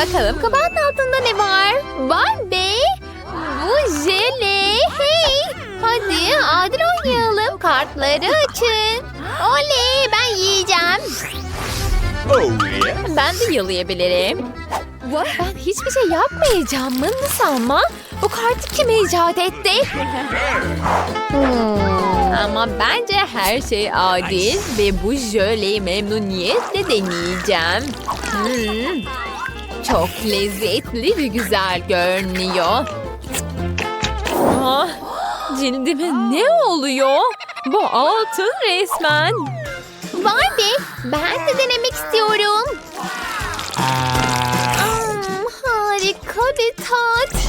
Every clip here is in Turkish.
Bakalım kabağın altında ne var? Vay be! Bu jöle. Hey! Hadi adil oynayalım. Kartları açın. Oley! Ben yiyeceğim. Oh yeah. Ben de yalayabilirim. Ben hiçbir şey yapmayacağım mı? Nasıl ama? Bu kartı kim icat etti? Hmm, Ama bence her şey adil ve bu jöleyi memnuniyetle deneyeceğim. Hmm, Çok lezzetli ve güzel görünüyor. Ah, cildime ne oluyor? Bu altın resmen. Vay be, ben de denemek istiyorum. Hmm, harika bir tat.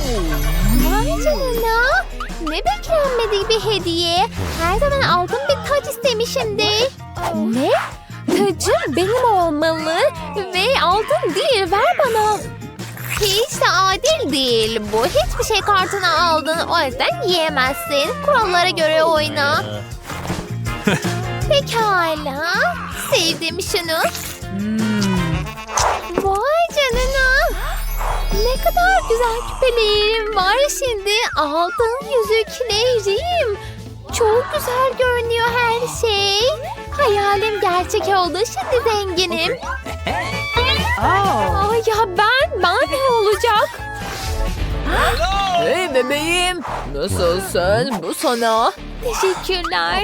Vay canına. Ne beklenmedik bir hediye. Her zaman altın bir taç istemişimdir. Ne? Tacım benim olmalı ve altın değil ver bana. Hiç de adil değil. Bu hiçbir şey kartına aldın. O yüzden yiyemezsin. Kurallara göre oyna. Pekala. Sevdim şunu. Vay canına. Ne kadar güzel küpelerim var şimdi. Altın yüzüklerim. Çok güzel görünüyor her şey. Hayalim gerçek oldu. Şimdi zenginim. Aa, ya ben, ben ne olacak? Hey bebeğim. Nasılsın? Bu sana. Teşekkürler.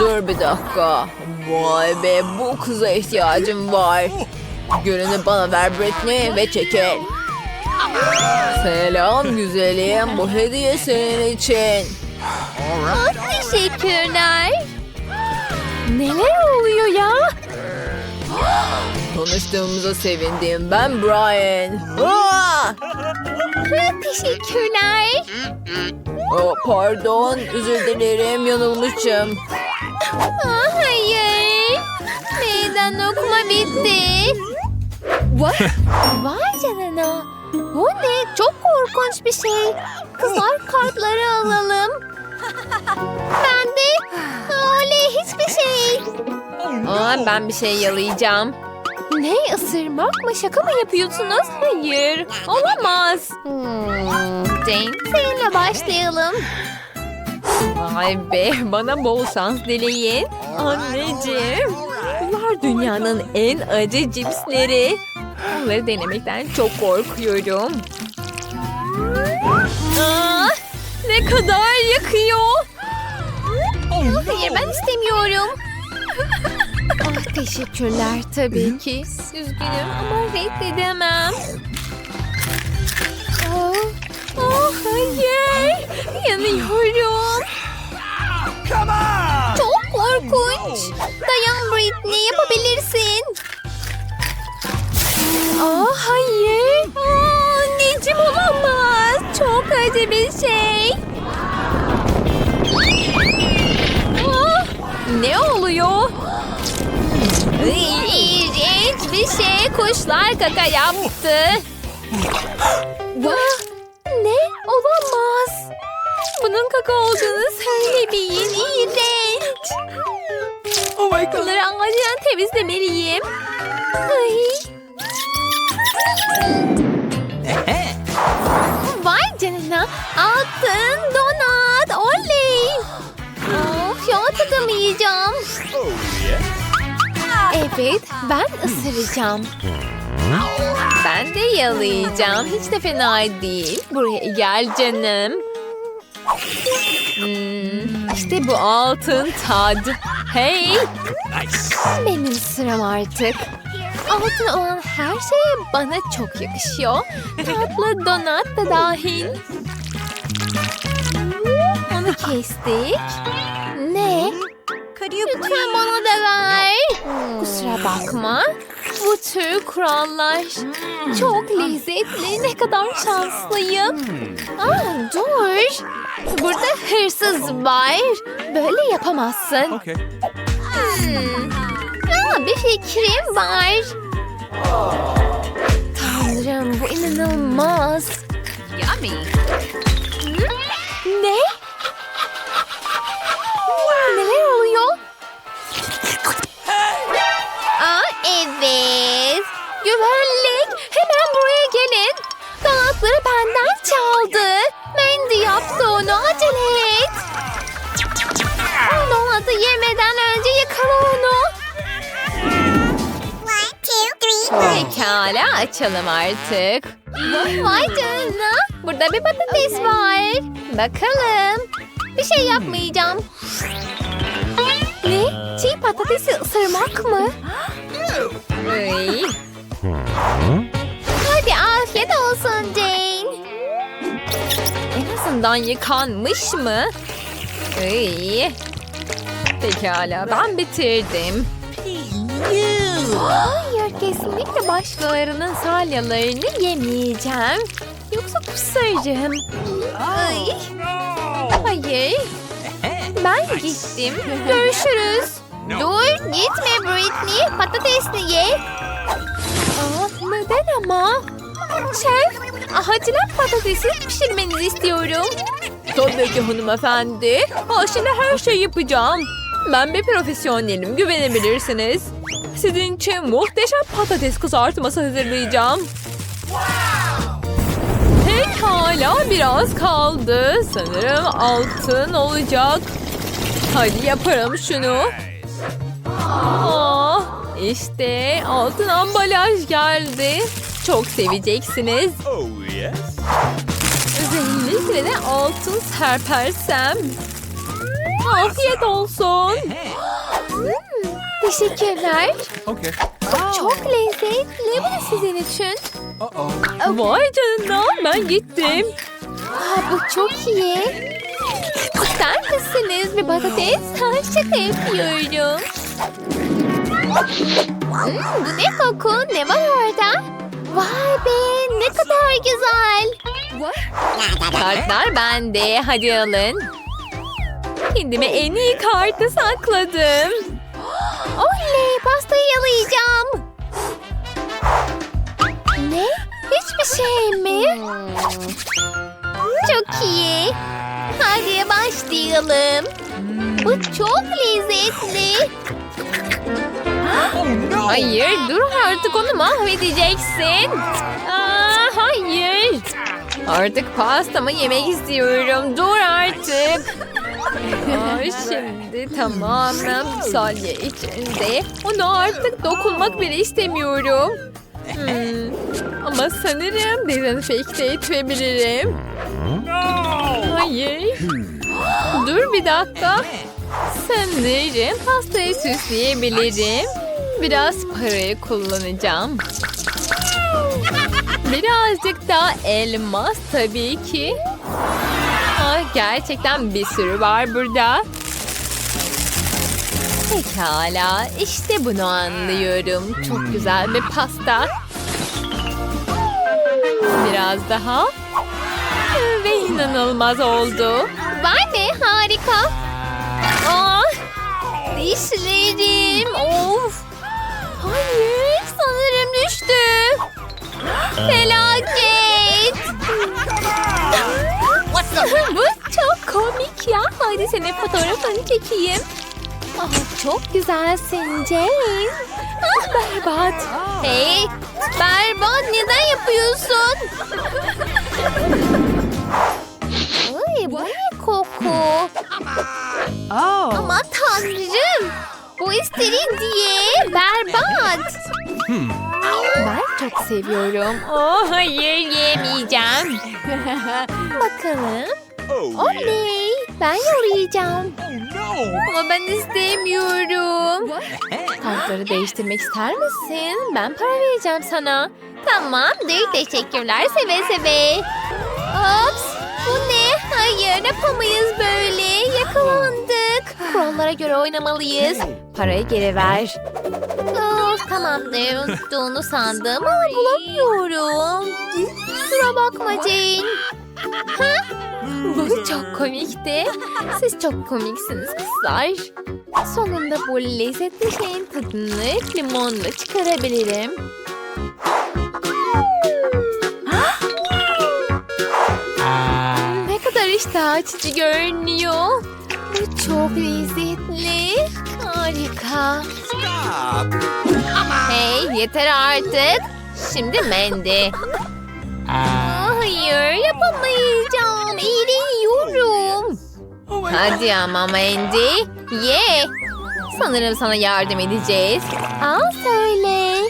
Dur bir dakika. Vay be bu kıza ihtiyacım var. Gülünü bana ver Britney ve çekil. Selam güzelim. Bu hediye senin için. teşekkürler. Neler oluyor ya? Tanıştığımıza sevindim. Ben Brian. Aa! Teşekkürler. Oh, pardon, özür dilerim. Yanılmışım. Aa, hayır. Meydan okuma bitti. Vay, vay canına. Bu ne? Çok korkunç bir şey. Kızlar kartları alalım. Ben de. Hiçbir şey. Aa, ben bir şey yalayacağım. Ne ısırmak mı? Şaka mı yapıyorsunuz? Hayır. Olamaz. Hmm, Jane seninle başlayalım. Vay be bana bol şans dileyin. Anneciğim. Bunlar dünyanın en acı cipsleri. Onları denemekten çok korkuyorum. Aa, ne kadar yakıyor. Hayır ben istemiyorum. Ah, teşekkürler tabii ki. Üzgünüm ama reddedemem. Oh, oh hayır. Yanıyorum. Come on. Çok korkunç. Dayan Britney yapabilirsin. Aa hayır. Aa, anneciğim olamaz. Çok acı bir şey. Ne oluyor? İğrenç bir şey. Kuşlar kaka yaptı. Ne? Olamaz. Bunun kaka olduğunu söylemeyin. İğrenç. Oh my god. Bunları acilen temizlemeliyim. Ay. Vay canına. Altın donat. Yeah. Evet ben ısıracağım. Ben de yalayacağım. Hiç de fena değil. Buraya gel canım. Hmm, işte bu altın tad. Hey benim sıram artık. Altın olan her şey bana çok yakışıyor. Tatlı donat da dahil. Onu kestik. Ne? Lütfen bana da ver. Kusura bakma. Bu tür kurallar çok lezzetli. Ne kadar şanslıyım. Aa, dur. Burada hırsız var. Böyle yapamazsın. Okay. Hmm. Aa, bir fikrim var. Tanrım bu inanılmaz. Yummy. Ne? Çubukları benden çaldı. Mandy yaptı onu. Acele et. Donatı yemeden önce yakala onu. Pekala açalım artık. Vay canına. Burada bir patates var. Bakalım. Bir şey yapmayacağım. Ne? Çiğ patatesi ısırmak mı? Ay. Olsun Jane. En azından yıkanmış mı? Ay. Pekala ben bitirdim. Hayır kesinlikle başkalarının salyalarını yemeyeceğim. Yoksa kusarım. Ay. Hayır. Ben gittim. Görüşürüz. Dur gitme Britney. Patatesli ye. Aa, neden ama? Şef, acilen patatesi pişirmenizi istiyorum. Tabii ki hanımefendi. Aşile her şeyi yapacağım. Ben bir profesyonelim, güvenebilirsiniz. Sizin için muhteşem patates kızartması hazırlayacağım. Pekala biraz kaldı. Sanırım altın olacak. Hadi yaparım şunu. Aa, işte altın ambalaj geldi. Çok seveceksiniz. Oh, yes. Özellikle de altın serpersem. Afiyet olsun. Hmm, teşekkürler. Okay. Çok lezzetli. Bu sizin için. Uh-oh. Vay canına ben gittim. Aa, bu çok iyi. İster misiniz bir patates? Şaka yapıyorum. Hmm, bu ne koku? Ne var orada? Vay be ne kadar güzel. Kartlar bende. Hadi alın. Kendime en iyi kartı sakladım. Oley pastayı yalayacağım. Ne? Hiçbir şey mi? Çok iyi. Hadi başlayalım. Bu çok lezzetli. Hayır dur artık onu mahvedeceksin. Aa, hayır. Artık pastamı yemek istiyorum. Dur artık. Aa, şimdi tamamen salya içinde. Ona artık dokunmak bile istemiyorum. Hmm, Ama sanırım dezenfekte etmeyebilirim. Hayır. Dur bir dakika. Sanırım pastayı süsleyebilirim. Biraz parayı kullanacağım. Birazcık daha elmas tabii ki. Aa, gerçekten bir sürü var burada. Pekala, işte bunu anlıyorum. Çok güzel bir pasta. Biraz daha. Ve inanılmaz oldu. Vay be harika. Aa, dişlerim. Of. Hayır sanırım düştü. Felaket. Bu çok komik ya. Hadi senin fotoğrafını çekeyim. Ah, çok güzelsin Jane. Ah, berbat. Hey, berbat neden yapıyorsun? Koku? Oh. Aman tanrım. Bu istiridye berbat. Ben çok seviyorum. Oh hayır yemeyeceğim. Bakalım. Oh, yeah. Oley. Ben yalayacağım. Oh, no. Ama ben istemiyorum. Kartları değiştirmek ister misin? Ben para vereceğim sana. Tamamdır. Teşekkürler seve seve. Ops. Hayır yapamayız böyle. Yakalandık. Kurallara göre oynamalıyız. Parayı geri ver. Of, tamamdır. Unuttuğunu sandım ama bulamıyorum. Kusura bakma Jane. Bu çok komikti. Siz çok komiksiniz kızlar. Sonunda bu lezzetli şeyin tadını limonla çıkarabilirim. İştah açıcı görünüyor. Bu çok lezzetli. Harika. Stop. Hey yeter artık. Şimdi Mandy. Ah, Hayır Hayır yapamayacağım. İğreniyorum. Hadi ama Mandy. Ye. Sanırım sana yardım edeceğiz. Al söyle.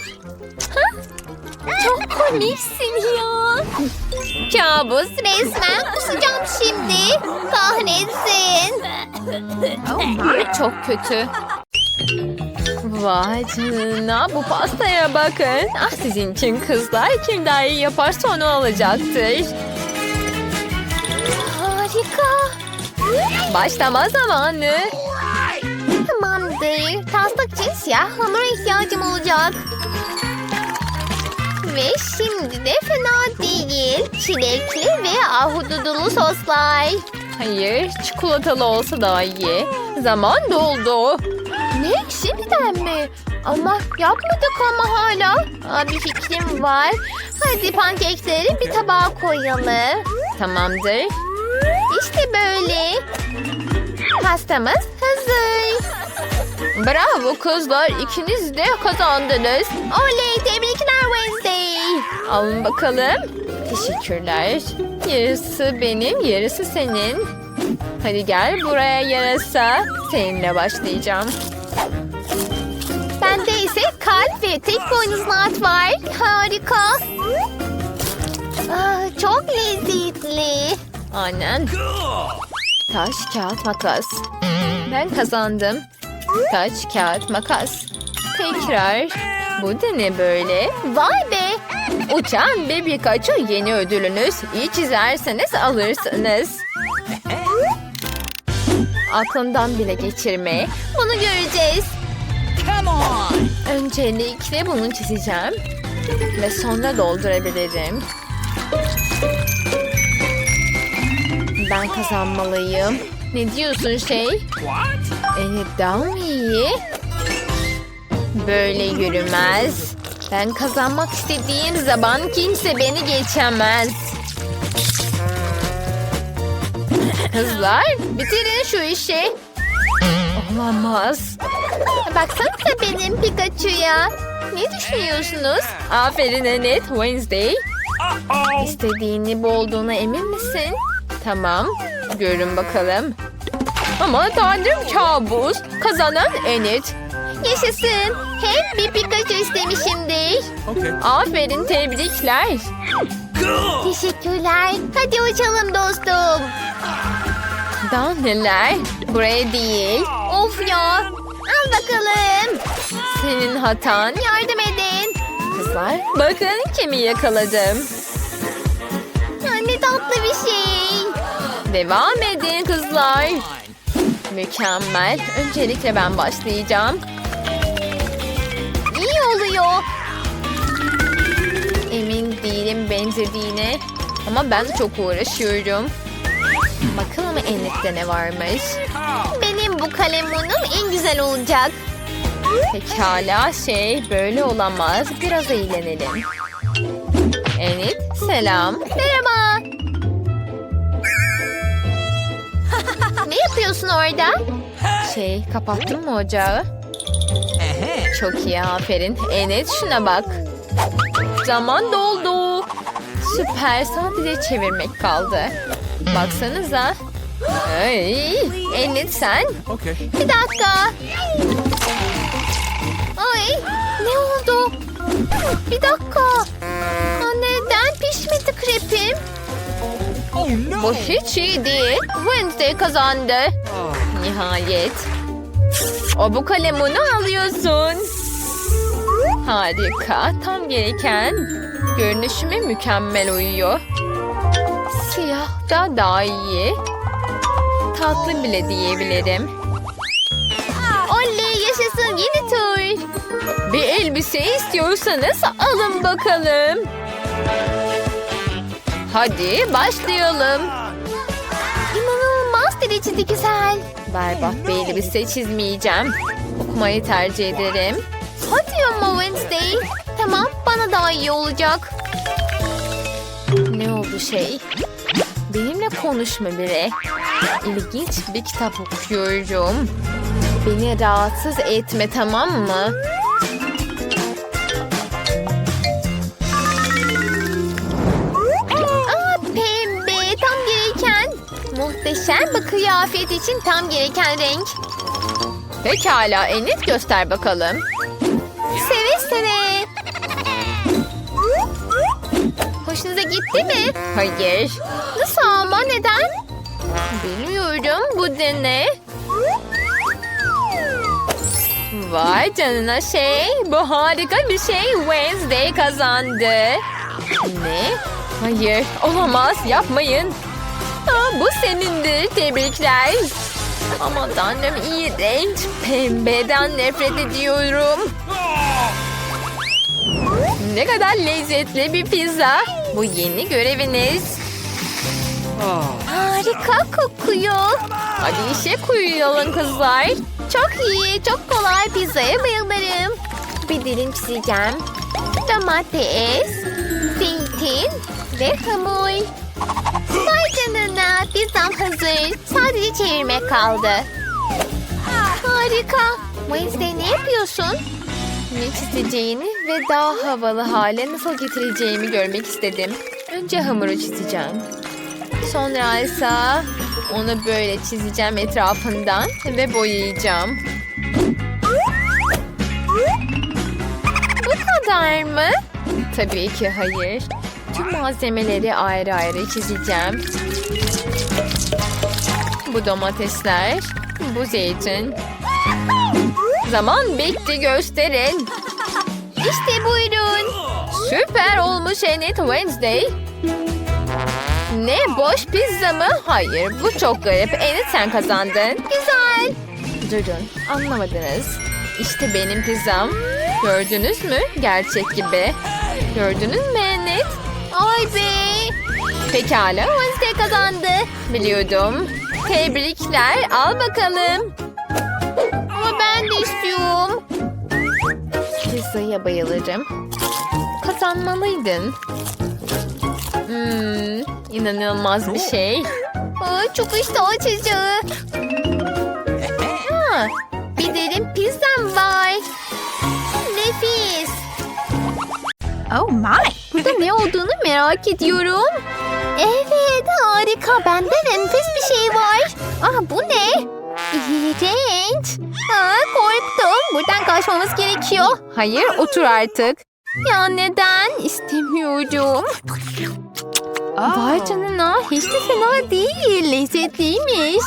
Çok komiksin ya. Kabus resmen kusacağım şimdi. Kahretsin. Çok kötü. Vay canına bu pastaya bakın. Ah sizin için kızlar kim daha iyi yaparsa onu alacaktır. Harika. Başlama zamanı. Tamamdır. Taslak için siyah hamura ihtiyacım olacak. Ve şimdi de fena değil. Çilekli ve ahududulu soslar. Hayır, çikolatalı olsa daha iyi. Zaman doldu. Ne? Şimdiden mi? Ama yapmadık ama hala. Aa, bir fikrim var. Hadi pankekleri bir tabağa koyalım. Tamamdır. İşte böyle. Pastamız hazır. Bravo kızlar. ikiniz de kazandınız. Oley tebrikler Wednesday. Alın bakalım. Teşekkürler. Yarısı benim, yarısı senin. Hadi gel buraya yarasa. Seninle başlayacağım. Bende ise kalp ve tek boynuzlu var. Harika. Aa, çok lezzetli. Aynen. Taş, kağıt, makas. Ben kazandım. Taş, kağıt, makas. Tekrar. Bu da ne böyle? Vay be. Uçan bir Pikachu yeni ödülünüz. İyi çizerseniz alırsınız. Aklından bile geçirme. Bunu göreceğiz. Come on! Öncelikle bunu çizeceğim. Ve sonra doldurabilirim. Ben kazanmalıyım. Ne diyorsun şey? What? Evet daha mı iyi? Böyle yürümez. Ben kazanmak istediğim zaman kimse beni geçemez. Kızlar bitirin şu işi. Olamaz. Baksanıza benim Pikachu'ya. Ne düşünüyorsunuz? Aferin Enet Wednesday. İstediğini bu olduğuna emin misin? Tamam. Görün bakalım. Ama tanrım kabus. Kazanan Enid. Yaşasın. Hep bir Pikachu istemişimdir. Okay. Aferin tebrikler. Teşekkürler. Hadi uçalım dostum. Daha neler? Buraya değil. Of ya. Al bakalım. Senin hatan. Yardım edin. Kızlar bakın kimi yakaladım. Ya ne tatlı bir şey. Devam edin kızlar. Mükemmel. Öncelikle ben başlayacağım. Oluyor. Emin değilim benzediğine. Ama ben çok uğraşıyorum. Bakalım Enet'te ne varmış. Benim bu kalemunum en güzel olacak. Pekala şey böyle olamaz. Biraz eğlenelim. Enet selam. Merhaba. ne yapıyorsun orada? Şey kapattın mı ocağı? Çok iyi aferin. Enet şuna bak. Zaman doldu. Süper sadece çevirmek kaldı. Baksanıza. Ay, Enet sen. Okay. Bir dakika. Ay ne oldu? Bir dakika. Aa, neden pişmedi krepim? Oh no! Bu hiç iyi değil. Wednesday kazandı. Oh. Nihayet. O bu kalemunu alıyorsun. Harika. Tam gereken. Görünüşüme mükemmel uyuyor. Siyah da daha iyi. Tatlı bile diyebilirim. Oley yaşasın yeni tur. Bir elbise istiyorsanız alın bakalım. Hadi başlayalım. İnanılmaz derecede güzel. Berbat bir elbise çizmeyeceğim. Okumayı tercih ederim. Hadi ama Wednesday. Tamam bana daha iyi olacak. Ne oldu şey? Benimle konuşma biri. İlginç bir kitap okuyorum. Beni rahatsız etme tamam mı? Kıyafet için tam gereken renk. Pekala Enit göster bakalım. Seve seve. Hoşunuza gitti mi? Hayır. Nasıl ama neden? Bilmiyorum bu ne? Vay canına şey. Bu harika bir şey. Wednesday kazandı. Ne? Hayır olamaz yapmayın. Bu senindir tebrikler. Ama tanrım iğrenç. Pembeden nefret ediyorum. Ne kadar lezzetli bir pizza. Bu yeni göreviniz. Harika kokuyor. Hadi işe koyulalım kızlar. Çok iyi, çok kolay pizzaya bayılırım. Bir dilim çizeceğim. Domates, zeytin ve hamur. Vay canına, pizzam hazır. Sadece çevirmek kaldı. Harika. Wednesday ne yapıyorsun? Ne çizeceğini ve daha havalı hale nasıl getireceğimi görmek istedim. Önce hamuru çizeceğim. Sonra ise onu böyle çizeceğim etrafından ve boyayacağım. Bu kadar mı? Tabii ki hayır. Tüm malzemeleri ayrı ayrı çizeceğim. Bu domatesler, bu zeytin. Zaman bitti gösterin. İşte buyurun. Süper olmuş Enid Wednesday. Ne boş pizza mı? Hayır bu çok garip. Enid sen kazandın. Güzel. Durun anlamadınız. İşte benim pizzam. Gördünüz mü? Gerçek gibi. Gördünüz mü? Ay be. Pekala Wednesday kazandı. Biliyordum. Tebrikler al bakalım. Ama ben de istiyorum. Pizzaya bayılırım. Kazanmalıydın. Hmm, inanılmaz bir şey. Aa, çok iştah açıcı. Ha, bir dilim pizzam var. Oh my! Burada ne olduğunu merak ediyorum. Evet harika. Bende de nefis bir şey var. Ah bu ne? İğrenç. Aa, korktum. Buradan kaçmamız gerekiyor. Hayır otur artık. Ya neden? İstemiyorum. Vay canına hiç de fena değil. Lezzetliymiş.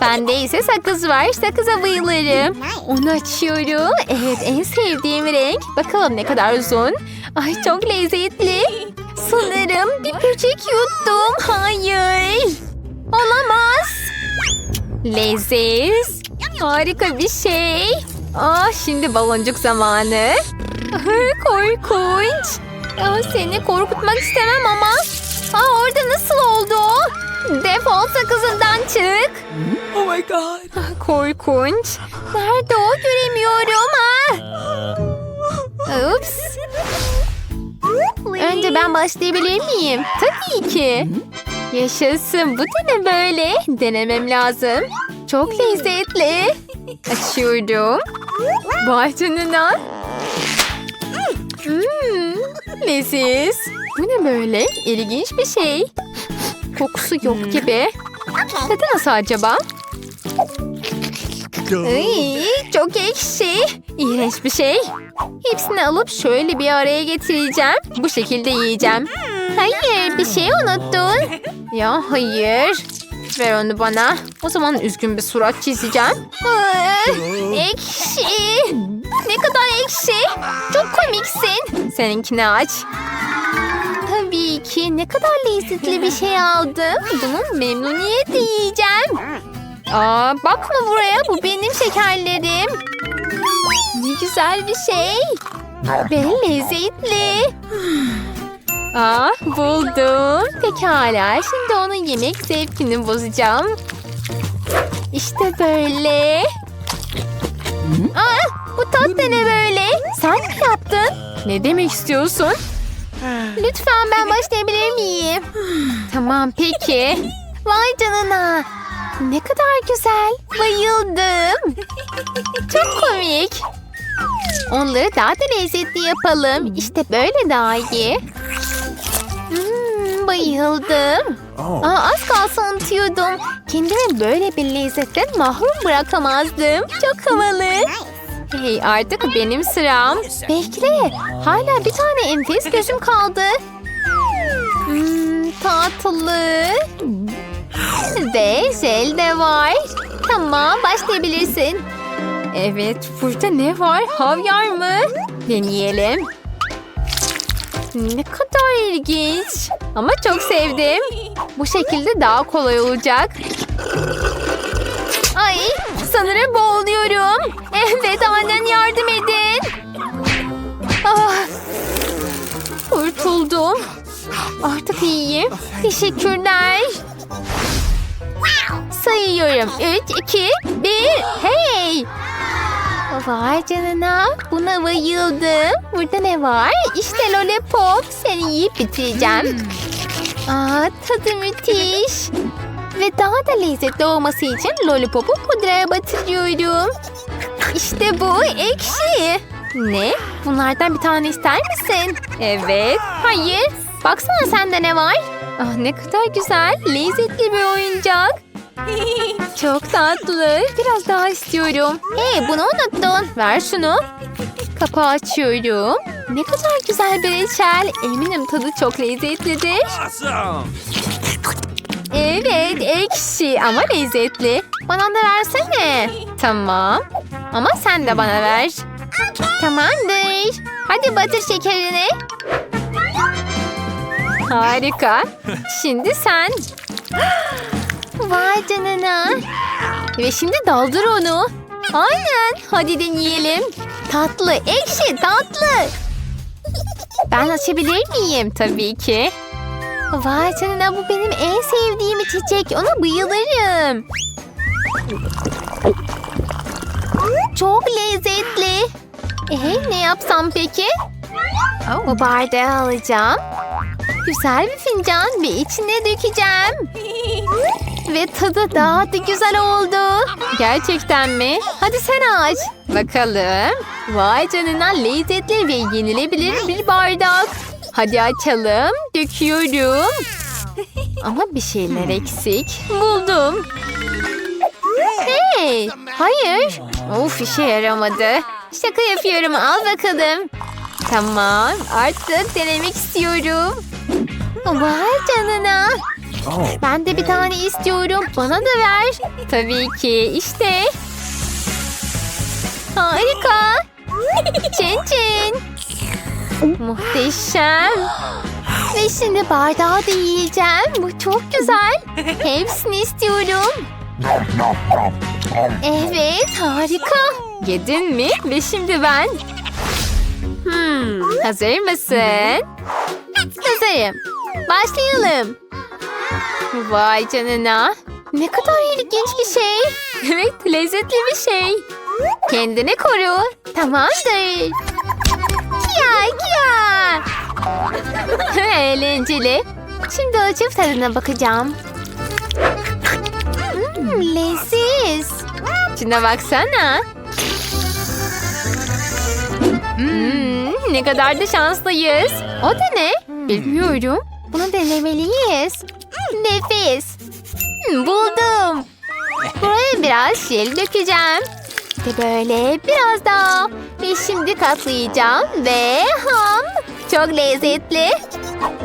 Bende ise sakız var. Sakıza bayılırım. Onu açıyorum. Evet en sevdiğim renk. Bakalım ne kadar uzun. Ay çok lezzetli. Sanırım bir böcek yuttum. Hayır. Olamaz. Leziz. Harika bir şey. Ah şimdi baloncuk zamanı. Ah, Korkunç. Ah, seni korkutmak istemem ama. Aa, orada nasıl oldu? Defol sakızından çık. Oh my god. Korkunç. Nerede o göremiyorum. Ah. Ups. Önce ben başlayabilir miyim? Tabii ki. Yaşasın. Bu da ne böyle? Denemem lazım. Çok lezzetli. Açıyorum. Vay canına. Hmm, leziz. Bu ne böyle? İlginç bir şey. Kokusu yok gibi. Tadı nasıl acaba? Ay, çok ekşi. İğrenç bir şey. Hepsini alıp şöyle bir araya getireceğim. Bu şekilde yiyeceğim. Hayır bir şey unuttun. Ya hayır. Ver onu bana. O zaman üzgün bir surat çizeceğim. Ay, ekşi. Ne kadar ekşi. Çok komiksin. Seninkini aç. Tabii ki ne kadar lezzetli bir şey aldım. Bunu memnuniyetle yiyeceğim. Aa, bakma buraya bu benim şekerlerim. Ne güzel bir şey. Ve lezzetli. Aa, buldum. Pekala şimdi onun yemek zevkini bozacağım. İşte böyle. Aa, bu tat da ne böyle? Sen mi yaptın? Ne demek istiyorsun? Lütfen ben başlayabilir miyim? tamam peki. Vay canına. Ne kadar güzel. Bayıldım. Çok komik. Onları daha da lezzetli yapalım. İşte böyle daha iyi. Hmm, Bayıldım. Aa, az kalsın unutuyordum. Kendimi böyle bir lezzetten mahrum bırakamazdım. Çok havalı. Hey artık benim sıram. Bekle. Hala bir tane enfes gözüm kaldı. Hmm, tatlı. Ve jel de var. Tamam başlayabilirsin. Evet burada ne var? Havyar mı? Deneyelim. Ne kadar ilginç. Ama çok sevdim. Bu şekilde daha kolay olacak. Ay sanırım boğuluyorum. Evet annen yardım edin. Ah, kurtuldum. Artık iyiyim. Teşekkürler. Sayıyorum. Üç, iki, bir. Hey! Vay canına. Buna bayıldım. Burada ne var? İşte lollipop. Seni yiyip bitireceğim. Aa, tadı müthiş. Ve daha da lezzetli olması için lollipopu pudraya batırıyorum. İşte bu ekşi. Ne? Bunlardan bir tane ister misin? Evet. Hayır. Baksana sende ne var? Ah ne kadar güzel. Lezzetli bir oyuncak. Çok tatlı. Biraz daha istiyorum. Hey bunu unuttun. Ver şunu. Kapağı açıyorum. Ne kadar güzel bir reçel. Eminim tadı çok lezzetlidir. Awesome. Evet ekşi ama lezzetli. Bana da versene. Tamam. Ama sen de bana ver. Tamamdır. Hadi batır şekerini. Harika. Şimdi sen. Vay canına. Ve şimdi daldır onu. Aynen. Hadi deneyelim. Tatlı, ekşi, tatlı. Ben açabilir miyim? Tabii ki. Vay canına bu benim en sevdiğim içecek. Ona bayılırım. Çok lezzetli. Ee, ne yapsam peki? Bu bardağı alacağım. Güzel bir fincan ve içine dökeceğim. Ve tadı daha da güzel oldu. Gerçekten mi? Hadi sen aç. Bakalım. Vay canına lezzetli ve yenilebilir bir bardak. Hadi açalım. Döküyorum. Ama bir şeyler eksik. Buldum. Hey, hayır. Of işe yaramadı. Şaka yapıyorum al bakalım. Tamam artık denemek istiyorum. Vay canına. Ben de bir tane istiyorum. Bana da ver. Tabii ki işte. Harika. Çin çin. Muhteşem. Ve şimdi bardağı da yiyeceğim. Bu çok güzel. Hepsini istiyorum. Evet harika. Yedin mi? Ve şimdi ben. Hmm, hazır mısın? Hazırım. Başlayalım. Vay canına. Ne kadar ilginç bir şey. Evet lezzetli bir şey. Kendini koru. Tamamdır. Kia kia. Eğlenceli. Şimdi açıp tadına bakacağım. Hmm, leziz. Şuna baksana. Hmm, ne kadar da şanslıyız. O da ne? Bilmiyorum. Bunu denemeliyiz. Nefis. Hmm, buldum. Buraya biraz jel dökeceğim. Ve böyle biraz daha. Ve şimdi katlayacağım ve ham. Çok lezzetli.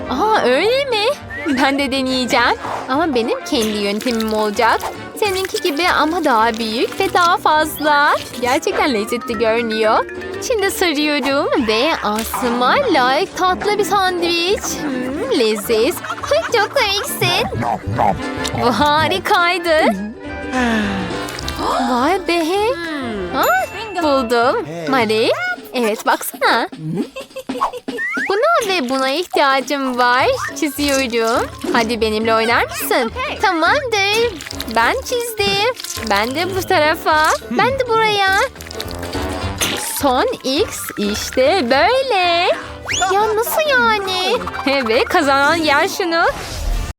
Aa öyle mi? Ben de deneyeceğim. Ama benim kendi yöntemim olacak. Seninki gibi ama daha büyük ve daha fazla. Gerçekten lezzetli görünüyor. Şimdi sarıyorum ve aslında layık tatlı bir sandviç. Hmm, leziz. Çok komiksin. Harikaydı. Vay be. Buldum. Mari. Evet baksana. Buna ve buna ihtiyacım var. Çiziyorum. Hadi benimle oynar mısın? Tamamdır. Ben çizdim. Ben de bu tarafa. Ben de buraya. Son X işte böyle. Ya nasıl yani? Evet kazanan yer şunu.